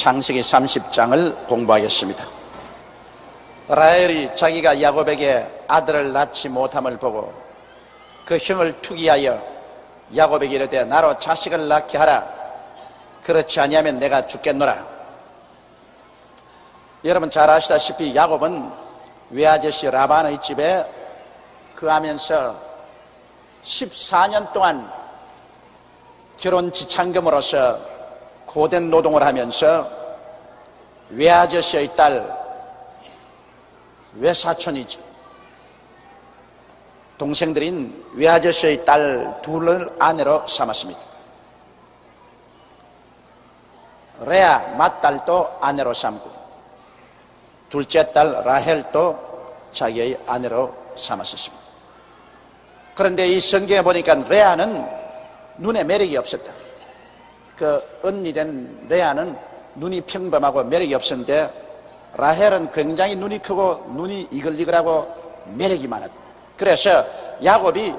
창세기 30장을 공부하겠습니다. 라헬이 자기가 야곱에게 아들을 낳지 못함을 보고 그 형을 투기하여 야곱에게 이르되 나로 자식을 낳게 하라. 그렇지 아니하면 내가 죽겠노라. 여러분 잘 아시다시피 야곱은 외아저씨 라반의 집에 그하면서 14년 동안 결혼 지창금으로서 고된 노동을 하면서 외아저씨의 딸 외사촌이죠. 동생들인 외아저씨의 딸 둘을 아내로 삼았습니다. 레아 맏딸도 아내로 삼고 둘째 딸 라헬도 자기의 아내로 삼았었습니다. 그런데 이 성경에 보니까 레아는 눈에 매력이 없었다. 그 언니 된 레아는 눈이 평범하고 매력이 없었는데 라헬은 굉장히 눈이 크고 눈이 이글이글하고 매력이 많았다. 그래서 야곱이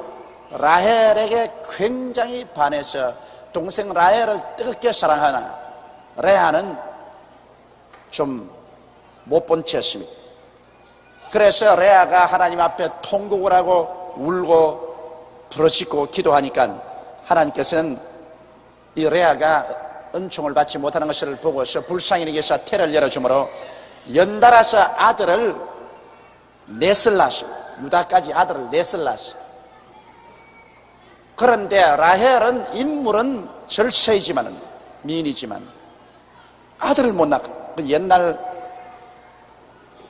라헬에게 굉장히 반해서 동생 라헬을 뜨겁게 사랑하나 레아는 좀 못 본 채였습니다. 그래서 레아가 하나님 앞에 통곡을 하고 울고 부러지고 기도하니까 하나님께서는 이 레아가 은총을 받지 못하는 것을 보고서 불쌍히 여기서 태를 열어주므로 연달아서 아들을 넷을 낳았어 유다까지 아들을 넷을 낳았어 그런데 라헬은 인물은 절세이지만은 미인이지만 아들을 못 낳고 그 옛날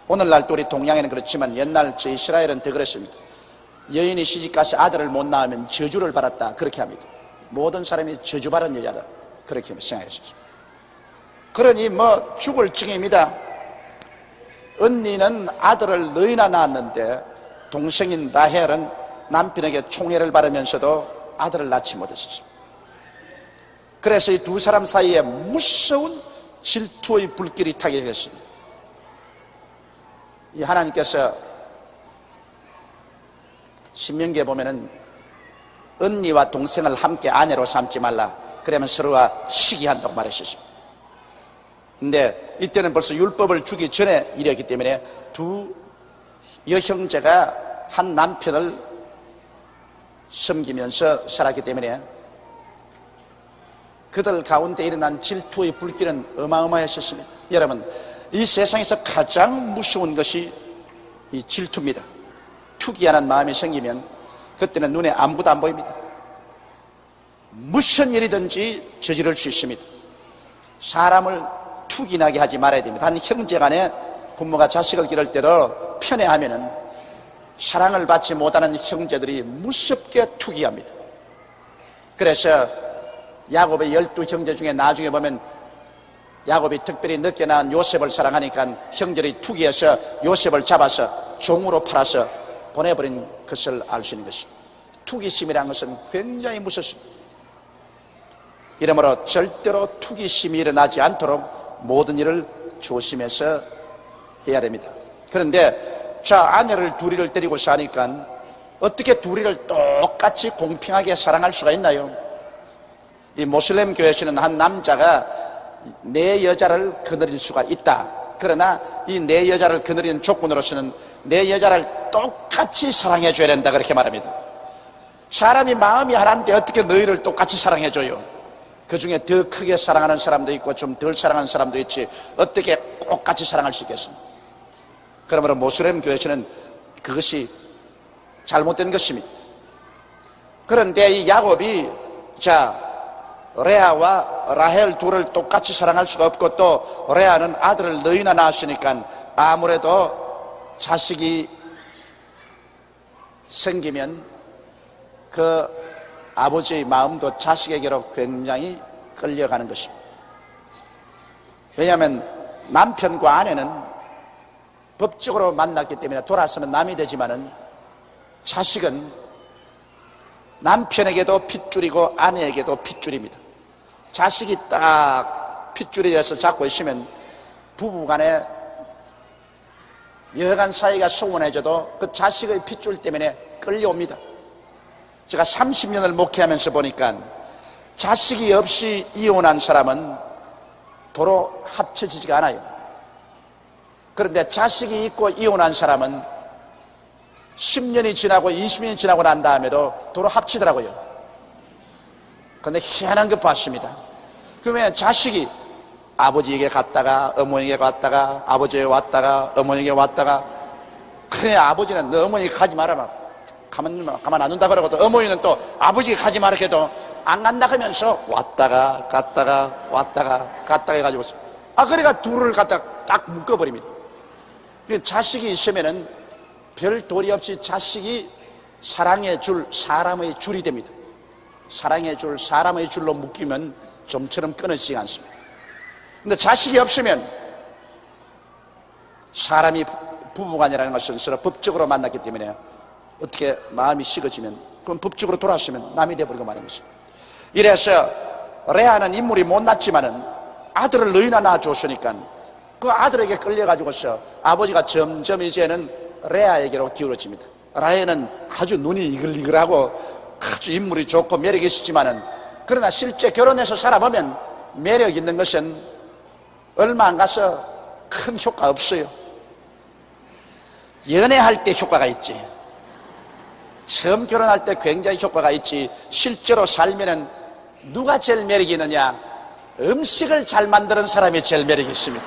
오늘날 또 우리 동양에는 그렇지만 옛날 저 이스라엘은 더 그랬습니다. 여인이 시집가서 아들을 못 낳으면 저주를 받았다. 그렇게 합니다 모든 사람이 저주받은 여자다. 그렇게 생각했습니다. 그러니 뭐 죽을 증입니다. 언니는 아들을 너희나 낳았는데 동생인 라헬은 남편에게 총애를 받으면서도 아들을 낳지 못했습니다. 그래서 이 두 사람 사이에 무서운 질투의 불길이 타게 됐습니다. 이 하나님께서 신명기에 보면은 언니와 동생을 함께 아내로 삼지 말라. 그러면 서로가 시기한다고 말했었습니다. 근데 이때는 벌써 율법을 주기 전에 이랬기 때문에 두 여형제가 한 남편을 섬기면서 살았기 때문에 그들 가운데 일어난 질투의 불길은 어마어마했었습니다. 여러분, 이 세상에서 가장 무서운 것이 이 질투입니다. 투기하는 마음이 생기면 그때는 눈에 아무것도 안 보입니다. 무슨 일이든지 저지를 수 있습니다. 사람을 투기나게 하지 말아야 됩니다. 한 형제 간에 부모가 자식을 기를 때도 편애하면은 사랑을 받지 못하는 형제들이 무섭게 투기합니다. 그래서 야곱의 열두 형제 중에 나중에 보면 야곱이 특별히 늦게 낳은 요셉을 사랑하니까 형제들이 투기해서 요셉을 잡아서 종으로 팔아서 보내버린 것을 알 수 있는 것입니다. 투기심이라는 것은 굉장히 무섭습니다. 이러므로 절대로 투기심이 일어나지 않도록 모든 일을 조심해서 해야 됩니다. 그런데 자 아내를 둘이를 데리고 사니까 어떻게 둘이를 똑같이 공평하게 사랑할 수가 있나요? 이 모슬렘 교회에서는 한 남자가 내 여자를 거느릴 수가 있다. 그러나 이 내 여자를 거느리는 조건으로서는 내 여자를 똑 같이 사랑해 줘야 된다. 그렇게 말합니다. 사람이 마음이 하나인데 어떻게 너희를 똑같이 사랑해 줘요? 그 중에 더 크게 사랑하는 사람도 있고 좀 덜 사랑하는 사람도 있지 어떻게 똑같이 사랑할 수 있겠습니까? 그러므로 모슬렘 교회에서는 그것이 잘못된 것입니다. 그런데 이 야곱이 자 레아와 라헬 둘을 똑같이 사랑할 수가 없고 또 레아는 아들을 너희나 낳았으니까 아무래도 자식이 생기면 그 아버지의 마음도 자식에게로 굉장히 끌려가는 것입니다. 왜냐하면 남편과 아내는 법적으로 만났기 때문에 돌아서면 남이 되지만은 자식은 남편에게도 핏줄이고 아내에게도 핏줄입니다. 자식이 딱 핏줄이 돼서 잡고 있으면 부부간에 여간 사이가 소원해져도 그 자식의 핏줄 때문에 끌려옵니다. 제가 30년을 목회하면서 보니까 자식이 없이 이혼한 사람은 도로 합쳐지지가 않아요. 그런데 자식이 있고 이혼한 사람은 10년이 지나고 20년이 지나고 난 다음에도 도로 합치더라고요. 그런데 희한한 것 봤습니다. 그러면 자식이 아버지에게 갔다가 어머니에게 갔다가 아버지에게 왔다가 어머니에게 왔다가 그래 아버지는 너 어머니 가지 말아 막 가만 가만 안 둔다 그러고 또 어머니는 또 아버지가 가지 말아 해도 안 간다 하면서 왔다가 갔다가 왔다가 갔다가 해가지고 아 그래가 둘을 갖다 딱 묶어버립니다. 그 자식이 있으면은 별 도리 없이 자식이 사랑해 줄 사람의 줄이 됩니다. 사랑해 줄 사람의 줄로 묶이면 좀처럼 끊어지지 않습니다. 근데 자식이 없으면 사람이 부부간이라는 것은 서로 법적으로 만났기 때문에 어떻게 마음이 식어지면 그건 법적으로 돌아서면 남이 되어버리고 마는 것입니다. 이래서 레아는 인물이 못났지만은 아들을 너희나 낳아줬으니까 그 아들에게 끌려가지고서 아버지가 점점 이제는 레아에게로 기울어집니다. 라헬은 아주 눈이 이글이글하고 아주 인물이 좋고 매력이 있었지만은 그러나 실제 결혼해서 살아보면 매력 있는 것은 얼마 안 가서 큰 효과 없어요. 연애할 때 효과가 있지. 처음 결혼할 때 굉장히 효과가 있지. 실제로 살면은 누가 제일 매력이 있느냐? 음식을 잘 만드는 사람이 제일 매력이 있습니다.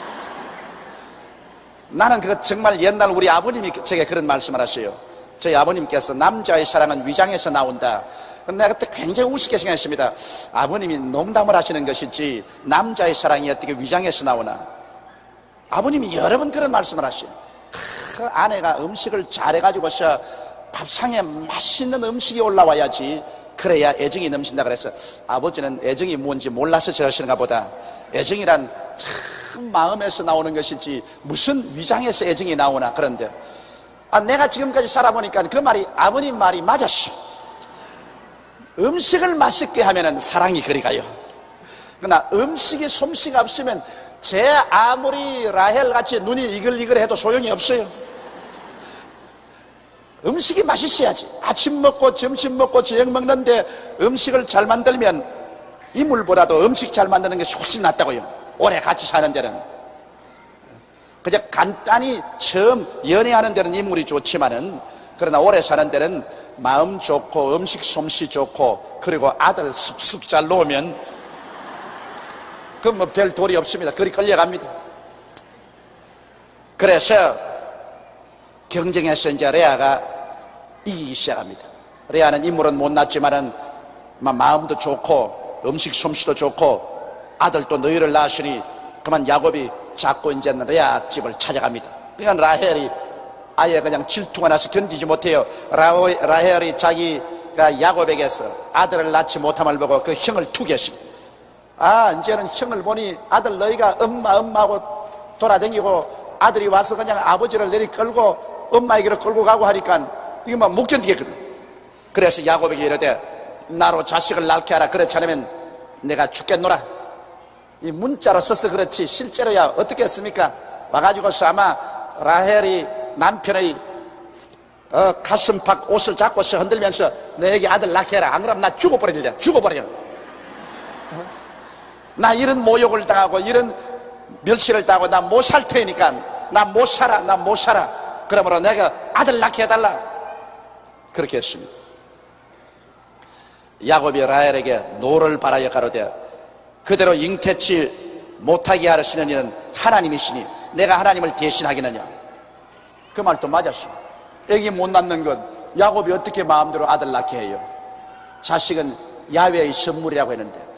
나는 그거 정말 옛날 우리 아버님이 제게 그런 말씀을 하셔요. 저희 아버님께서 남자의 사랑은 위장에서 나온다. 근데 내가 그때 굉장히 우습게 생각했습니다. 아버님이 농담을 하시는 것이지 남자의 사랑이 어떻게 위장에서 나오나. 아버님이 여러 번 그런 말씀을 하셔요. 그 아내가 음식을 잘해가지고서 밥상에 맛있는 음식이 올라와야지 그래야 애정이 넘친다 그래서 아버지는 애정이 뭔지 몰라서 저러시는가 보다 애정이란 참 마음에서 나오는 것이지 무슨 위장에서 애정이 나오나 그런데 아, 내가 지금까지 살아보니까 그 말이 아버님 말이 맞았어 음식을 맛있게 하면 사랑이 그리 가요 그러나 음식이 솜씨가 없으면 제 아무리 라헬 같이 눈이 이글이글 해도 소용이 없어요 음식이 맛있어야지. 아침 먹고 점심 먹고 저녁 먹는데 음식을 잘 만들면 이물보다도 음식 잘 만드는 것이 훨씬 낫다고요. 오래 같이 사는 데는. 그저 간단히 처음 연애하는 데는 인물이 좋지만은 그러나 오래 사는 데는 마음 좋고 음식 솜씨 좋고 그리고 아들 쑥쑥 잘 놓으면 그뭐별 도리 없습니다. 그리 끌려갑니다. 그래서 경쟁에서 이제 레아가 이기기 시작합니다. 레아는 인물은 못났지만은 마음도 좋고 음식 솜씨도 좋고 아들도 너희를 낳으시니 그만 야곱이 자꾸 이제는 레아 집을 찾아갑니다. 그러니까 라헬이 아예 그냥 질투가 나서 견디지 못해요. 라헬이 자기가 야곱에게서 아들을 낳지 못함을 보고 그 형을 투기했습니다. 아 이제는 형을 보니 아들 너희가 엄마 엄마하고 돌아다니고 아들이 와서 그냥 아버지를 내리 끌고 엄마에게로 끌고 가고 하니까 이거만 못 견디겠거든. 그래서 야곱에게 이르되 나로 자식을 낳게 하라. 그렇지 않으면 내가 죽겠노라. 이 문자로 써서 그렇지 실제로야 어떻게 했습니까? 와가지고서 아마 라헬이 남편의 어, 가슴팍 옷을 잡고서 흔들면서 너에게 아들 낳게 해라. 안 그러면 나 죽어버릴래. 죽어버려. 어? 나 이런 모욕을 당하고 이런 멸시를 당하고 나 못 살 테니까 나 못 살아. 나 못 살아. 그러므로 내가 아들 낳게 해달라. 그렇게 했습니다. 야곱이 라헬에게 노를 바라여 가로되 그대로 잉태치 못하게 하시는 이는 하나님이시니 내가 하나님을 대신하겠느냐 그 말도 맞았어 애기 못 낳는 것 야곱이 어떻게 마음대로 아들 낳게 해요? 자식은 야외의 선물이라고 했는데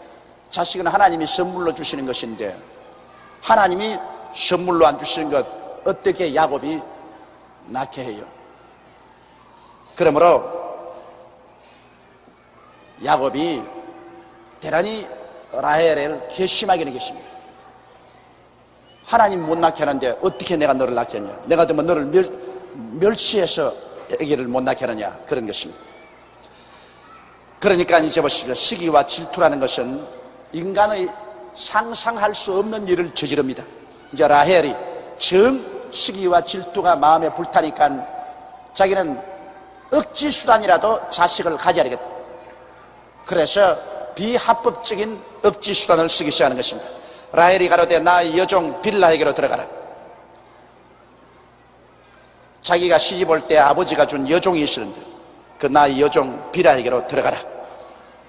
자식은 하나님이 선물로 주시는 것인데 하나님이 선물로 안 주시는 것 어떻게 야곱이 낳게 해요? 그러므로 야곱이 대단히 라헬을 괘씸하게 느꼈습니다. 하나님 못 낳게 하는데 어떻게 내가 너를 낳겠냐? 내가 되면 너를 멸, 멸시해서 아기를 못 낳게 하느냐? 그런 것입니다. 그러니까 이제 보십시오. 시기와 질투라는 것은 인간의 상상할 수 없는 일을 저지릅니다. 이제 라헬이 정 시기와 질투가 마음에 불타니까 자기는 억지 수단이라도 자식을 가져야겠다. 그래서 비합법적인 억지 수단을 쓰기 시작하는 것입니다. 라헬이 가로되 나의 여종 빌라에게로 들어가라. 자기가 시집 올 때 아버지가 준 여종이 있었는데 그 나의 여종 빌라에게로 들어가라.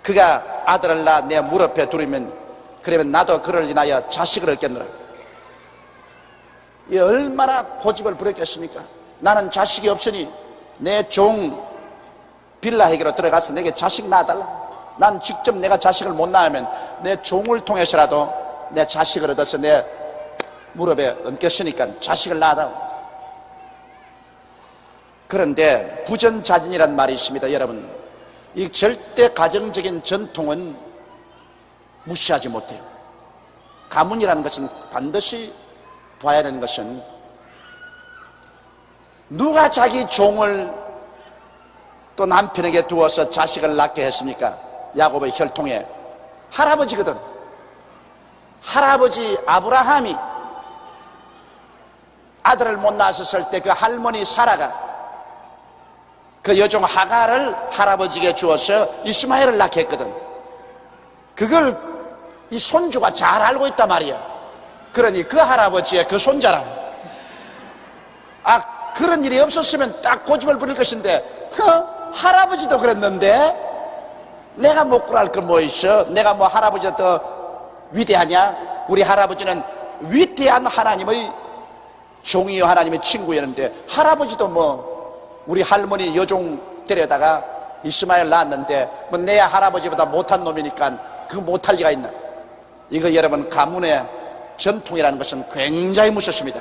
그가 아들을 낳아 내 무릎에 두르면 그러면 나도 그를 인하여 자식을 얻겠노라. 이 얼마나 고집을 부렸겠습니까? 나는 자식이 없으니 내 종 빌라에게로 들어가서 내게 자식 낳아달라. 난 직접 내가 자식을 못 낳으면 내 종을 통해서라도 내 자식을 얻어서 내 무릎에 얹겠으니까 자식을 낳아달라 그런데 부전자진이란 말이 있습니다 여러분 이 절대 가정적인 전통은 무시하지 못해요 가문이라는 것은 반드시 봐야 하는 것은 누가 자기 종을 또 남편에게 두어서 자식을 낳게 했습니까? 야곱의 혈통에 할아버지거든. 할아버지 아브라함이 아들을 못 낳았을 때 그 할머니 사라가 그 여종 하가를 할아버지에게 주어서 이스마엘을 낳게 했거든. 그걸 이 손주가 잘 알고 있단 말이야. 그러니 그 할아버지의 그 손자라. 아, 그런 일이 없었으면 딱 고집을 부릴 것인데, 허? 할아버지도 그랬는데, 내가 못 구할 건 뭐 있어? 내가 뭐 할아버지가 더 위대하냐? 우리 할아버지는 위대한 하나님의 종이요 하나님의 친구였는데, 할아버지도 뭐, 우리 할머니 여종 데려다가 이스마엘 낳았는데, 뭐 내 할아버지보다 못한 놈이니까 그 못할 리가 있나? 이거 여러분 가문의 전통이라는 것은 굉장히 무섭습니다.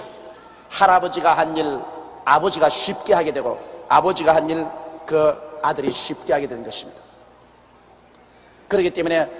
할아버지가 한 일 아버지가 쉽게 하게 되고 아버지가 한 일 그 아들이 쉽게 하게 되는 것입니다. 그렇기 때문에